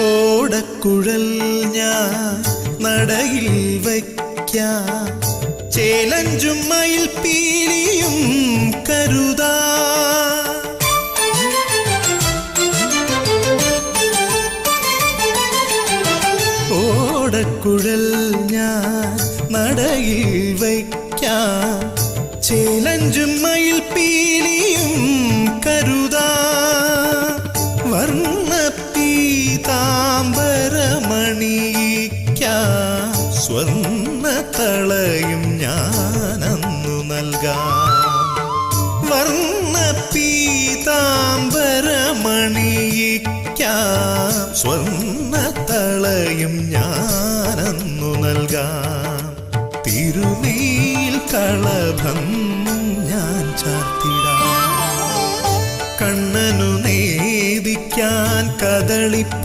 ഓടക്കുഴൽ ഞാൻ നടയിൽ വയ്ക്കാം. ചേലഞ്ചും മയിൽ പീലിയും കരുതാ. ഓടക്കുഴൽ ഞാൻ നടയിൽ വയ്ക്കാം. ചേലഞ്ചും മയിൽ പീലിയും കരുതാ. വർണ സ്വർണ തളയും ഞാനന്നു നൽകാം. വർണ പീതാംബരമണിയിക്കാം സ്വർണ തളയും ഞാനന്നു നൽകാം. തിരുനീൽ കളഭം ഞാൻ ചാർത്തിടാം. കണ്ണനു നേദിക്കാൻ കദളിപ്പ